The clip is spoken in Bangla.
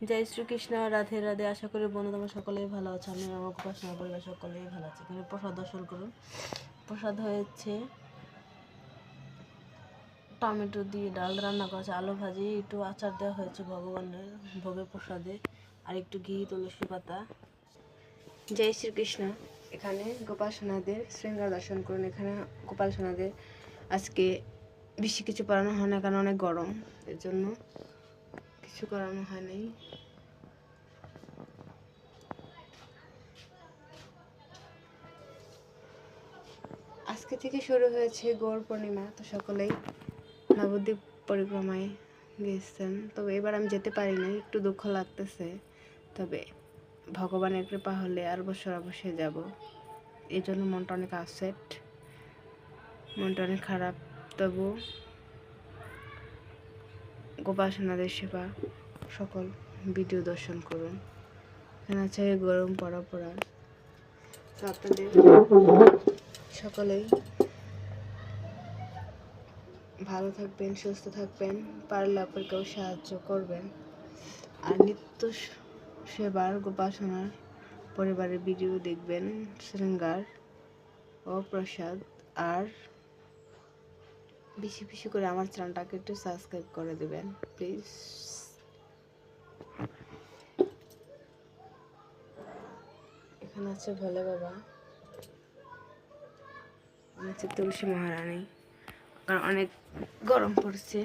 জয় শ্রীকৃষ্ণ, রাধে রাধে। আশা করি বন্ধু তোমরা সকলেই ভালো আছে। আমি আমার উপাসনা পরিবার সকলেই ভালো আছে। এখানে প্রসাদ দর্শন করুন। প্রসাদ হয়েছে টমেটো দিয়ে ডাল রান্না করেছে আলু ভাজি, একটু আচার দেওয়া হয়েছে ভগবানের ভোগের প্রসাদে, আর একটু ঘি, তুলসী পাতা। জয় শ্রীকৃষ্ণ। এখানে গোপাল সোনাদের শৃঙ্গার দর্শন করুন। এখানে গোপাল সোনাদের আজকে বেশি কিছু পড়ানো হয় না, কারণ অনেক গরম। এর জন্য কিছু করানো হয় নাই আজকে থেকে শুরু হয়েছে গৌর পূর্ণিমা, তো সকলেই নবদ্বীপ পরিক্রমায় গিয়েছেন। তবে এবার আমি যেতে পারি নাই, একটু দুঃখ লাগতেছে। তবে ভগবানের কৃপা হলে আর বছর অবশ্যই যাব। এই জন্য মনটা অনেক আপসেট মনটা অনেক খারাপ। তবু গোপাসনাদের সেবা, সকল ভিডিও দর্শন করুন। এখানে আছে গরম পড়া পড়া। আপনাদের সকলেই ভালো থাকবেন, সুস্থ থাকবেন, পারলে আপনাকেও সাহায্য করবেন। আর নিত্য সেবার গোপাসনার পরিবারের ভিডিও দেখবেন শৃঙ্গার ও প্রসাদ। আর বেশি বেশি করে আমার চ্যানেলটাকে একটু সাবস্ক্রাইব করে দেবেন প্লিজ এখানে আছে ভোলে বাবা। হচ্ছে তুলসী মহারানী। কারণ অনেক গরম পড়ছে।